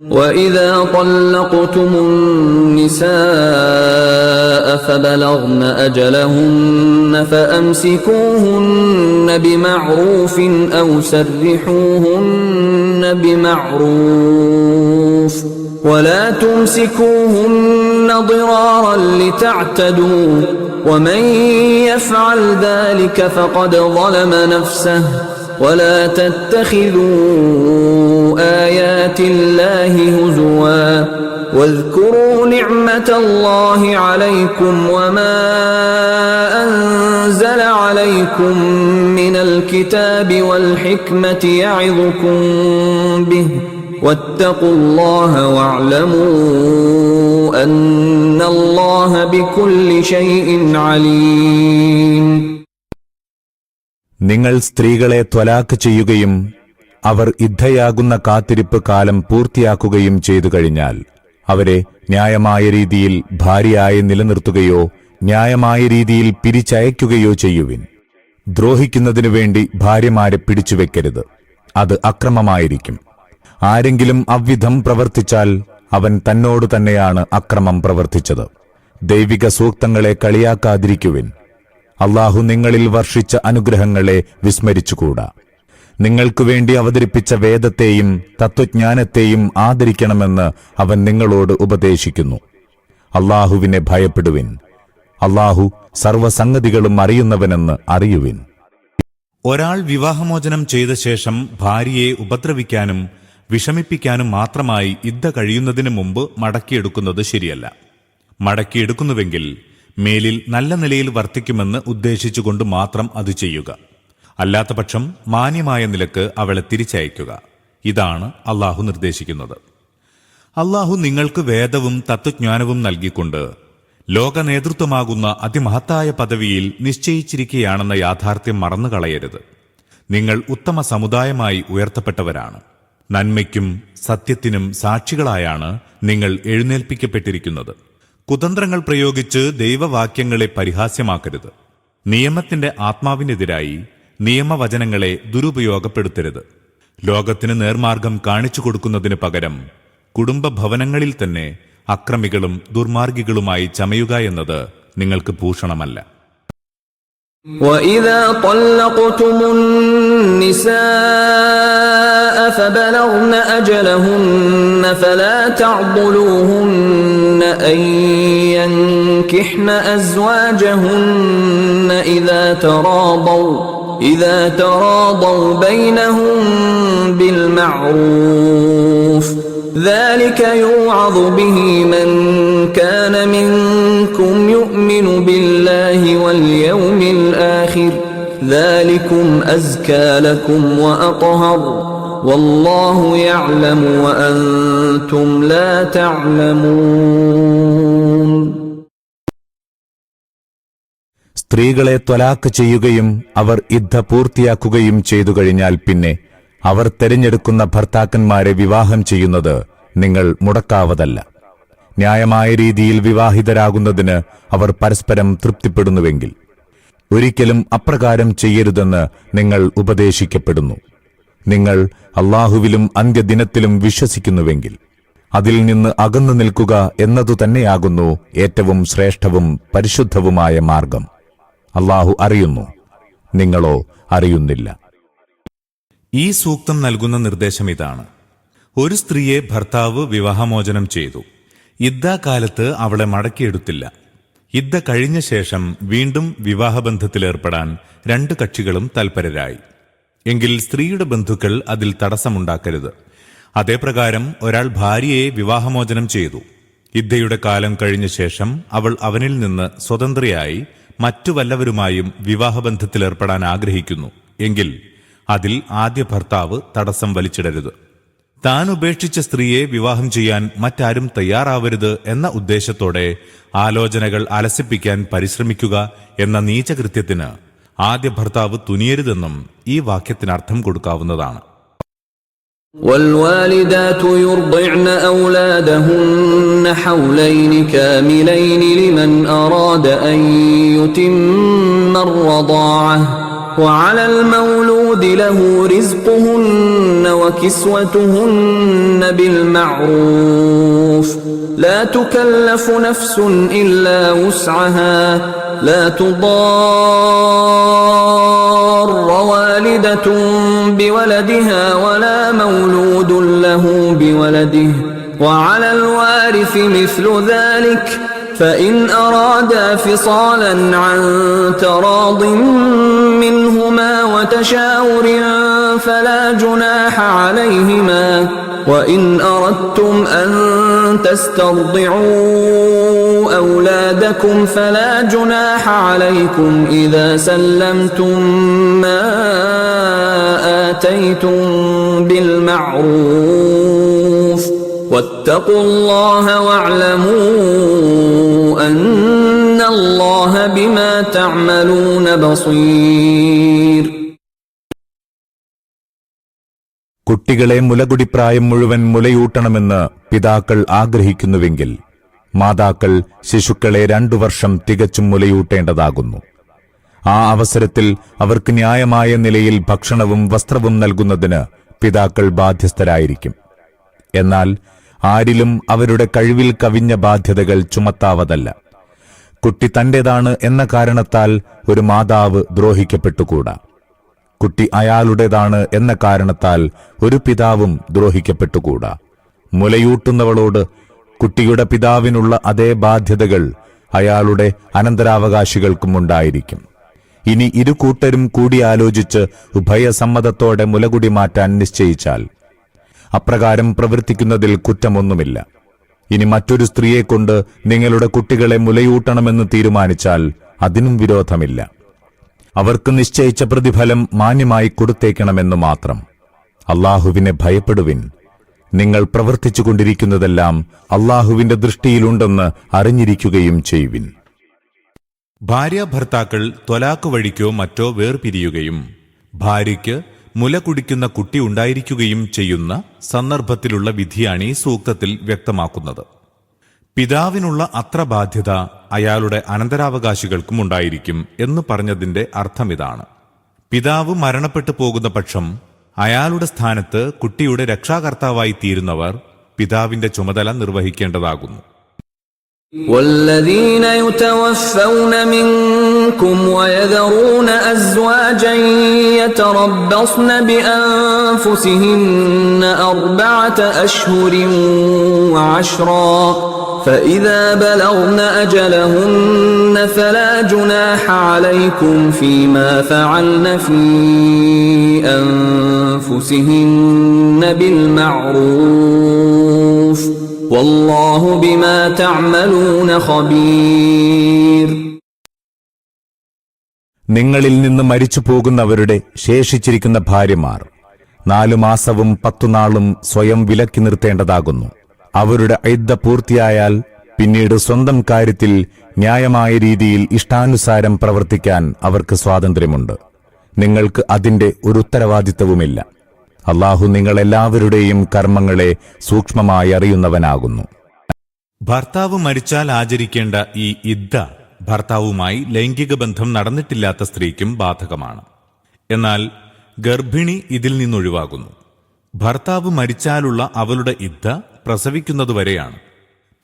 وإذا طلقتم النساء فبلغن أجلهن فأمسكوهن بمعروف أو سرحوهن بمعروف ولا تمسكوهن ضرارا لتعتدوا ومن يفعل ذلك فقد ظلم نفسه ولا تتخذوا آيات الله هزوا واذكروا نعمة الله عليكم وما أنزل عليكم من الكتاب والحكمة يعظكم به واتقوا الله واعلموا أن الله بكل شيء عليم നിങ്ങൾ സ്ത്രീകളെ ത്വലാക്ക് ചെയ്യുകയും അവർ ഇദ്ധയാകുന്ന കാത്തിരിപ്പ് കാലം പൂർത്തിയാക്കുകയും ചെയ്തു കഴിഞ്ഞാൽ അവരെ ന്യായമായ രീതിയിൽ ഭാര്യയായി നിലനിർത്തുകയോ ന്യായമായ രീതിയിൽ പിരിച്ചയക്കുകയോ ചെയ്യുവിൻ. ദ്രോഹിക്കുന്നതിനു വേണ്ടി ഭാര്യമാരെ പിടിച്ചുവെക്കരുത് അത് അക്രമമായിരിക്കും. ആരെങ്കിലും അവ്വിധം പ്രവർത്തിച്ചാൽ അവൻ തന്നോട് തന്നെയാണ് അക്രമം പ്രവർത്തിച്ചത്. ദൈവിക സൂക്തങ്ങളെ കളിയാക്കാതിരിക്കുവിൻ. അള്ളാഹു നിങ്ങളിൽ വർഷിച്ച അനുഗ്രഹങ്ങളെ വിസ്മരിച്ചുകൂടാ. നിങ്ങൾക്കു വേണ്ടി അവതരിപ്പിച്ച വേദത്തെയും തത്വജ്ഞാനത്തെയും ആദരിക്കണമെന്ന് അവൻ നിങ്ങളോട് ഉപദേശിക്കുന്നു. അള്ളാഹുവിനെ ഭയപ്പെടുവിൻ. അള്ളാഹു സർവസംഗതികളും അറിയുന്നവനെന്ന് അറിയുവിൻ. ഒരാൾ വിവാഹമോചനം ചെയ്ത ശേഷം ഭാര്യയെ ഉപദ്രവിക്കാനും വിഷമിപ്പിക്കാനും മാത്രമായി ഇദ്ദ കഴിയുന്നതിന് മുമ്പ് മടക്കിയെടുക്കുന്നത് ശരിയല്ല. മടക്കിയെടുക്കുന്നുവെങ്കിൽ മേലിൽ നല്ല നിലയിൽ വർത്തിക്കുമെന്ന് ഉദ്ദേശിച്ചുകൊണ്ട് മാത്രം അത് ചെയ്യുക. അല്ലാത്തപക്ഷം മാന്യമായ നിലയ്ക്ക് അവളെ തിരിച്ചയക്കുക. ഇതാണ് അള്ളാഹു നിർദ്ദേശിക്കുന്നത്. അള്ളാഹു നിങ്ങൾക്ക് വേദവും തത്വജ്ഞാനവും നൽകിക്കൊണ്ട് ലോക നേതൃത്വമാകുന്ന അതിമഹത്തായ പദവിയിൽ നിശ്ചയിച്ചിരിക്കുകയാണെന്ന യാഥാർത്ഥ്യം മറന്നുകളയരുത്. നിങ്ങൾ ഉത്തമ സമുദായമായി ഉയർത്തപ്പെട്ടവരാണ്. നന്മയ്ക്കും സത്യത്തിനും സാക്ഷികളായാണ് നിങ്ങൾ എഴുന്നേൽപ്പിക്കപ്പെട്ടിരിക്കുന്നത്. കുതന്ത്രങ്ങൾ പ്രയോഗിച്ച് ദൈവവാക്യങ്ങളെ പരിഹാസ്യമാക്കരുത് നിയമത്തിന്റെ ആത്മാവിനെതിരായി നിയമവചനങ്ങളെ ദുരുപയോഗപ്പെടുത്തരുത് ലോകത്തിന് നേർമാർഗം കാണിച്ചു കൊടുക്കുന്നതിന് പകരം കുടുംബ ഭവനങ്ങളിൽ തന്നെ അക്രമികളും ദുർമാർഗികളുമായി ചമയുക എന്നത് നിങ്ങൾക്ക് ഭൂഷണമല്ല وإذا طلقتم النساء فبلغن أجلهن فلا تعضلوهن أن ينكحن أزواجهن إذا تراضوا إذا تراضوا بينهم بالمعروف. ذلك يوعظ به من كان منكم يؤمن بالله واليوم الآخر. ذلكم أزكى لكم وأطهر. والله يعلم وأنتم لا تعلمون സ്ത്രീകളെ ത്വലാക്ക് ചെയ്യുകയും അവർ യുദ്ധ പൂർത്തിയാക്കുകയും ചെയ്തു കഴിഞ്ഞാൽ പിന്നെ അവർ തെരഞ്ഞെടുക്കുന്ന ഭർത്താക്കന്മാരെ വിവാഹം ചെയ്യുന്നത് നിങ്ങൾ മുടക്കാവതല്ല ന്യായമായ രീതിയിൽ വിവാഹിതരാകുന്നതിന് അവർ പരസ്പരം തൃപ്തിപ്പെടുന്നുവെങ്കിൽ ഒരിക്കലും അപ്രകാരം ചെയ്യരുതെന്ന് നിങ്ങൾ ഉപദേശിക്കപ്പെടുന്നു നിങ്ങൾ അള്ളാഹുവിലും അന്ത്യദിനത്തിലും വിശ്വസിക്കുന്നുവെങ്കിൽ അതിൽ നിന്ന് അകന്നു നിൽക്കുക എന്നതു തന്നെയാകുന്നു ഏറ്റവും ശ്രേഷ്ഠവും പരിശുദ്ധവുമായ മാർഗം. അള്ളാഹു അറിയുന്നു. നിങ്ങളോ അറിയുന്നില്ല. ഈ സൂക്തം നൽകുന്ന നിർദ്ദേശം ഇതാണ്. ഒരു സ്ത്രീയെ ഭർത്താവ് വിവാഹമോചനം ചെയ്തു. ഇദ്ദാകാലത്ത് അവളെ മടക്കിയെടുത്തില്ല. ഇദ്ദ കഴിഞ്ഞ ശേഷം വീണ്ടും വിവാഹബന്ധത്തിലേർപ്പെടാൻ രണ്ട് കക്ഷികളും തൽപരരായി. എങ്കിൽ സ്ത്രീയുടെ ബന്ധുക്കൾ അതിൽ തടസ്സമുണ്ടാക്കരുത്. അതേപ്രകാരം ഒരാൾ ഭാര്യയെ വിവാഹമോചനം ചെയ്തു. ഇദ്ദയുടെ കാലം കഴിഞ്ഞ ശേഷം അവൾ അവനിൽ നിന്ന് സ്വതന്ത്രയായി മറ്റു വല്ലവരുമായും വിവാഹബന്ധത്തിലേർപ്പെടാൻ ആഗ്രഹിക്കുന്നു. എങ്കിൽ അതിൽ ആദ്യ ഭർത്താവ് തടസ്സം വലിച്ചിടരുത്. താൻ ഉപേക്ഷിച്ച സ്ത്രീയെ വിവാഹം ചെയ്യാൻ മറ്റാരും തയ്യാറാവരുത് എന്ന ഉദ്ദേശത്തോടെ ആലോചനകൾ അലസിപ്പിക്കാൻ പരിശ്രമിക്കുക എന്ന നീചകൃത്യത്തിന് ആദ്യ ഭർത്താവ് തുനിയരുതെന്നും ഈ വാക്യത്തിന് അർത്ഥം കൊടുക്കാവുന്നതാണ് والوالدات يرضعن أولادهن حولين كاملين لمن أراد أن يتم الرضاعة وعلى المولود له رزقهن وكسوتهن بالمعروف. لا تكلف نفس إلا وسعها. لا تضار والدة بولدها ولا مولود له بولده. وعلى الوارث مثل ذلك. فإن أرادا فصالا عن تراض منهما وتشاور فلا جناح عليهما وإن أردتم أن تسترضعوا أولادكم فلا جناح عليكم إذا سلمتم ما آتيتم بالمعروف واتقوا الله واعلموا أن الله بما تعملون بصير കുട്ടികളെ മുലകുടിപ്രായം മുഴുവൻ മുലയൂട്ടണമെന്ന് പിതാക്കൾ ആഗ്രഹിക്കുന്നുവെങ്കിൽ മാതാക്കൾ ശിശുക്കളെ രണ്ടു വർഷം തികച്ചും മുലയൂട്ടേണ്ടതാകുന്നു ആ അവസരത്തിൽ അവർക്ക് ന്യായമായ നിലയിൽ ഭക്ഷണവും വസ്ത്രവും നൽകുന്നതിന് പിതാക്കൾ ബാധ്യസ്ഥരായിരിക്കും എന്നാൽ ആരിലും അവരുടെ കഴിവിൽ കവിഞ്ഞ ബാധ്യതകൾ ചുമത്താവതല്ല. കുട്ടി തന്റേതാണ് എന്ന കാരണത്താൽ ഒരു മാതാവ് ദ്രോഹിക്കപ്പെട്ടുകൂടാ. കുട്ടി അയാളുടേതാണ് എന്ന കാരണത്താൽ ഒരു പിതാവും ദ്രോഹിക്കപ്പെട്ടുകൂടാ. മുലയൂട്ടുന്നവളോട് കുട്ടിയുടെ പിതാവിനുള്ള അതേ ബാധ്യതകൾ അയാളുടെ അനന്തരാവകാശികൾക്കും ഉണ്ടായിരിക്കും ഇനി ഇരു കൂട്ടരും കൂടിയാലോചിച്ച് ഉഭയസമ്മതത്തോടെ മുലകുടി മാറ്റാൻ നിശ്ചയിച്ചാൽ അപ്രകാരം പ്രവർത്തിക്കുന്നതിൽ കുറ്റമൊന്നുമില്ല. ഇനി മറ്റൊരു സ്ത്രീയെ കൊണ്ട് നിങ്ങളുടെ കുട്ടികളെ മുലയൂട്ടണമെന്ന് തീരുമാനിച്ചാൽ അതിനും വിരോധമില്ല. അവർക്ക് നിശ്ചയിച്ച പ്രതിഫലം മാന്യമായി കൊടുത്തേക്കണമെന്നു മാത്രം. അള്ളാഹുവിനെ ഭയപ്പെടുവിൻ. നിങ്ങൾ പ്രവർത്തിച്ചുകൊണ്ടിരിക്കുന്നതെല്ലാം അള്ളാഹുവിന്റെ ദൃഷ്ടിയിലുണ്ടെന്ന് അറിഞ്ഞിരിക്കുകയും ചെയ്യുവിൻ. ഭാര്യ ഭർത്താക്കൾ ത്വലാക്ക് വഴിക്കോ മറ്റോ വേർപിരിയുകയും ഭാര്യയ്ക്ക് മുല കുടിക്കുന്ന കുട്ടി ഉണ്ടായിരിക്കുകയും ചെയ്യുന്ന സന്ദർഭത്തിലുള്ള വിധിയാണ് ഈ സൂക്തത്തിൽ വ്യക്തമാക്കുന്നത് പിതാവിനുള്ള അത്ര ബാധ്യത അയാളുടെ അനന്തരാവകാശികൾക്കും ഉണ്ടായിരിക്കും എന്ന് പറഞ്ഞതിന്റെ അർത്ഥമിതാണ് പിതാവ് മരണപ്പെട്ടു പോകുന്ന പക്ഷം അയാളുടെ സ്ഥാനത്ത് കുട്ടിയുടെ രക്ഷാകർത്താവായി തീരുന്നവർ പിതാവിന്റെ ചുമതല നിർവഹിക്കേണ്ടതാകുന്നു والذين يتوفون منكم ويذرون أزواجا يتربصن بأنفسهن أربعة أشهر وعشرا فإذا بلغن أجلهن فلا جناح عليكم فيما فعلن في أنفسهن بالمعروف والله بما تعملون خبير നിങ്ങളിൽ നിന്ന് മരിച്ചു പോകുന്നവരുടെ ശേഷിച്ചിരിക്കുന്ന ഭാര്യമാർ നാലു മാസവും പത്തുനാളും സ്വയം വിലക്കി നിർത്തേണ്ടതാകുന്നു. അവരുടെ ഐദ്ദ പൂർത്തിയായാൽ പിന്നീട് സ്വന്തം കാര്യത്തിൽ ന്യായമായ രീതിയിൽ ഇഷ്ടാനുസാരം പ്രവർത്തിക്കാൻ അവർക്ക് സ്വാതന്ത്ര്യമുണ്ട്. നിങ്ങൾക്ക് അതിന്റെ ഒരു ഉത്തരവാദിത്തവുമില്ല അള്ളാഹു നിങ്ങളെല്ലാവരുടെയും കർമ്മങ്ങളെ സൂക്ഷ്മമായി അറിയുന്നവനാകുന്നു. ഭർത്താവ് മരിച്ചാൽ ആചരിക്കേണ്ട ഈ ഇദ്ദ ഭർത്താവുമായി ലൈംഗിക ബന്ധം നടന്നിട്ടില്ലാത്ത സ്ത്രീക്കും ബാധകമാണ്. എന്നാൽ ഗർഭിണി ഇതിൽ നിന്നൊഴിവാകുന്നു. ഭർത്താവ് മരിച്ചാലുള്ള അവളുടെ ഇദ്ധ പ്രസവിക്കുന്നതുവരെയാണ്.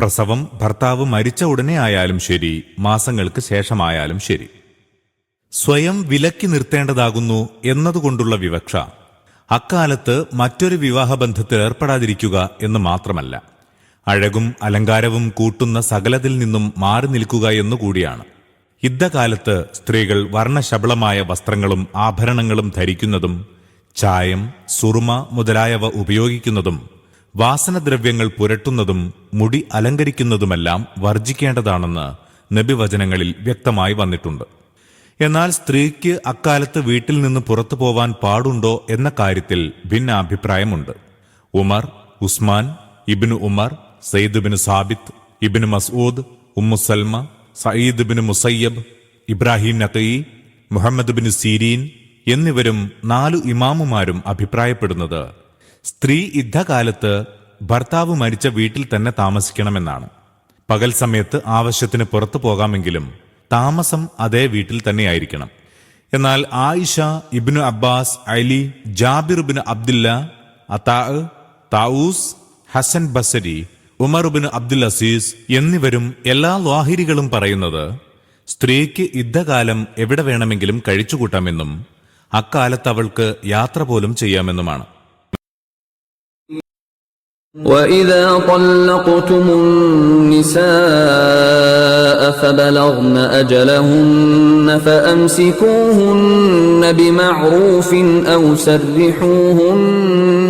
പ്രസവം ഭർത്താവ് മരിച്ച ഉടനെ ആയാലും ശരി മാസങ്ങൾക്ക് ശേഷമായാലും ശരി. സ്വയം വിലക്കി നിർത്തേണ്ടതാകുന്നു എന്നതുകൊണ്ടുള്ള വിവക്ഷ അക്കാലത്ത് മറ്റൊരു വിവാഹബന്ധത്തിൽ ഏർപ്പെടാതിരിക്കുക എന്ന് മാത്രമല്ല. അഴകും അലങ്കാരവും കൂട്ടുന്ന സകലതിൽ നിന്നും മാറി നിൽക്കുക എന്നുകൂടിയാണ് യുദ്ധകാലത്ത് സ്ത്രീകൾ വർണശബളമായ വസ്ത്രങ്ങളും ആഭരണങ്ങളും ധരിക്കുന്നതും ചായം സുറുമ മുതലായവ ഉപയോഗിക്കുന്നതും വാസനദ്രവ്യങ്ങൾ പുരട്ടുന്നതും മുടി അലങ്കരിക്കുന്നതുമെല്ലാം വർജിക്കേണ്ടതാണെന്ന് നബിവചനങ്ങളിൽ വ്യക്തമായി വന്നിട്ടുണ്ട്. എന്നാൽ സ്ത്രീക്ക് അക്കാലത്ത് വീട്ടിൽ നിന്ന് പുറത്തു പോവാൻ പാടുണ്ടോ എന്ന കാര്യത്തിൽ ഭിന്നാഭിപ്രായമുണ്ട്. Umar Usman Ibnu Umar Sayyid bin Sabit Ibn Masood Ummu Salma Sayyid bin Musayyab Ibrahim Nakhai Muhammad bin Sirin എന്നിവരും നാലു ഇമാമുമാരും അഭിപ്രായപ്പെടുന്നത്. സ്ത്രീ യുദ്ധകാലത്ത് ഭർത്താവ് മരിച്ച വീട്ടിൽ തന്നെ താമസിക്കണമെന്നാണ്. പകൽ സമയത്ത് ആവശ്യത്തിന് പുറത്തു പോകാമെങ്കിലും താമസം അതേ വീട്ടിൽ തന്നെയായിരിക്കണം. എന്നാൽ Aisha Ibnu Abbas Ali Jabir bin Abdullah Ata Tawus Hasan Basri Umar bin Abdul Aziz എന്നിവരും എല്ലാ ലാഹിരികളും പറയുന്നത് സ്ത്രീക്ക് യുദ്ധകാലം എവിടെ വേണമെങ്കിലും കഴിച്ചുകൂട്ടാമെന്നും അക്കാലത്ത് അവൾക്ക് യാത്ര പോലും ചെയ്യാമെന്നുമാണ് وإذا طلقتم النساء فبلغن أجلهن فأمسكوهن بمعروف أو سرحوهن